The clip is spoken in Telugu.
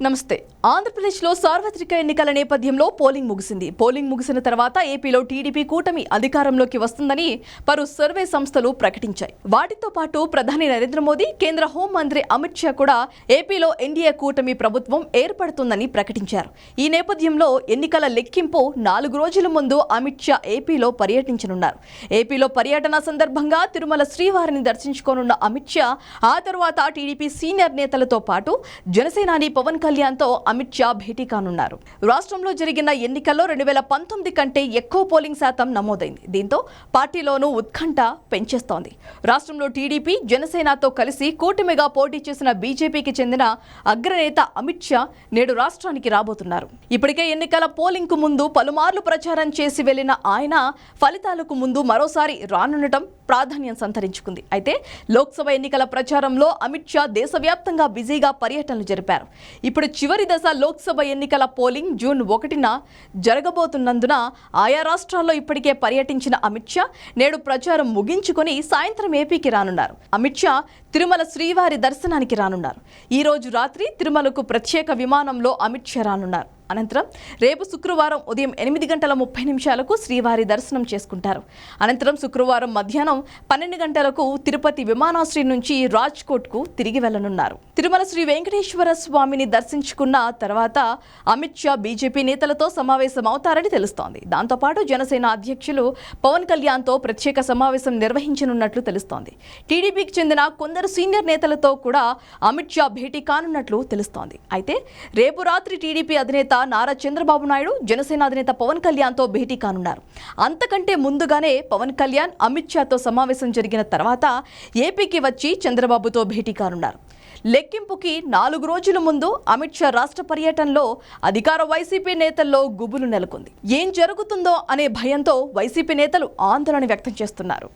నమస్తే. ఆంధ్రప్రదేశ్లో సార్వత్రిక ఎన్నికల నేపథ్యంలో పోలింగ్ ముగిసింది. పోలింగ్ ముగిసిన తర్వాత ఏపీలో టీడీపీ కూటమి అధికారంలోకి వస్తుందని పలు సర్వే సంస్థలు ప్రకటించాయి. వాటితో పాటు ప్రధాని నరేంద్ర మోదీ కేంద్ర హోంమంత్రి అమిత్ షా కూడా ఏపీలో ఎన్డీఏ కూటమి ప్రభుత్వం ఏర్పడుతుందని ప్రకటించారు. ఈ నేపథ్యంలో ఎన్నికల లెక్కింపు నాలుగు రోజుల ముందు అమిత్ షా ఏపీలో పర్యటించనున్నారు. ఏపీలో పర్యటన సందర్భంగా తిరుమల శ్రీవారిని దర్శించుకోనున్న అమిత్ షా ఆ తర్వాత టీడీపీ సీనియర్ నేతలతో పాటు జనసేనాని పవన్ కళ్యాణ్తో అమిత్ షా భేటీ కానున్నారు. రాష్ట్రంలో జరిగిన ఎన్నికల్లో రెండు వేల పంతొమ్మిది కంటే ఎక్కువ పోలింగ్ శాతం నమోదైంది. దీంతో పార్టీలోనూ ఉత్కంఠ పెంచేస్తోంది. రాష్ట్రంలో టీడీపీ జనసేనతో కలిసి కూటమిగా పోటీ చేసిన బీజేపీకి చెందిన అగ్రనేత అమిత్ షా నేడు రాష్ట్రానికి రాబోతున్నారు. ఇప్పటికే ఎన్నికల పోలింగ్కు ముందు పలుమార్లు ప్రచారం చేసి వెళ్ళిన ఆయన ఫలితాలకు ముందు మరోసారి రానుండటం ప్రాధాన్యం సంతరించుకుంది. అయితే లోక్సభ ఎన్నికల ప్రచారంలో అమిత్ షా దేశవ్యాప్తంగా బిజీగా పర్యటనలు జరిపారు. ఇప్పుడు చివరి దశ లోక్సభ ఎన్నికల పోలింగ్ జూన్ ఒకటిన జరగబోతున్నందున ఆయా రాష్ట్రాల్లో ఇప్పటికే పర్యటించిన అమిత్ షా నేడు ప్రచారం ముగించుకొని సాయంత్రం ఏపీకి రానున్నారు. అమిత్ షా తిరుమల శ్రీవారి దర్శనానికి రానున్నారు. ఈ రోజు రాత్రి తిరుమలకు ప్రత్యేక విమానంలో అమిత్ షా రానున్నారు. అనంతరం రేపు శుక్రవారం ఉదయం ఎనిమిది గంటల ముప్పై నిమిషాలకు శ్రీవారి దర్శనం చేసుకుంటారు. అనంతరం శుక్రవారం మధ్యాహ్నం పన్నెండు గంటలకు తిరుపతి విమానాశ్రయం నుంచి రాజ్కోట్కు తిరిగి వెళ్ళనున్నారు తిరుమల శ్రీ వెంకటేశ్వర స్వామిని దర్శించుకున్న తర్వాత అమిత్ షా బీజేపీ నేతలతో సమావేశం అవుతారని తెలుస్తోంది. దాంతోపాటు జనసేన అధ్యక్షులు పవన్ కళ్యాణ్తో ప్రత్యేక సమావేశం నిర్వహించనున్నట్లు తెలుస్తోంది. టీడీపీకి చెందిన కొందరు సీనియర్ నేతలతో కూడా అమిత్ షా భేటీ కానున్నట్లు తెలుస్తోంది. అయితే రేపు రాత్రి టీడీపీ అధినేత అధినేత నారా చంద్రబాబు నాయుడు జనసేన అధినేత పవన్ కళ్యాణ్తో భేటీ కానున్నారు. అంతకంటే ముందుగానే పవన్ కళ్యాణ్ అమిత్ షాతో సమావేశం జరిగిన తర్వాత ఏపీకి వచ్చి చంద్రబాబుతో భేటీ కానున్నారు. లెక్కింపుకి నాలుగు రోజుల ముందు అమిత్ షా రాష్ట్ర పర్యటనలో అధికార వైసీపీ నేతల్లో గుబులు నెలకొంది. ఏం జరుగుతుందో అనే భయంతో వైసీపీ నేతలు ఆందోళన వ్యక్తం చేస్తున్నారు.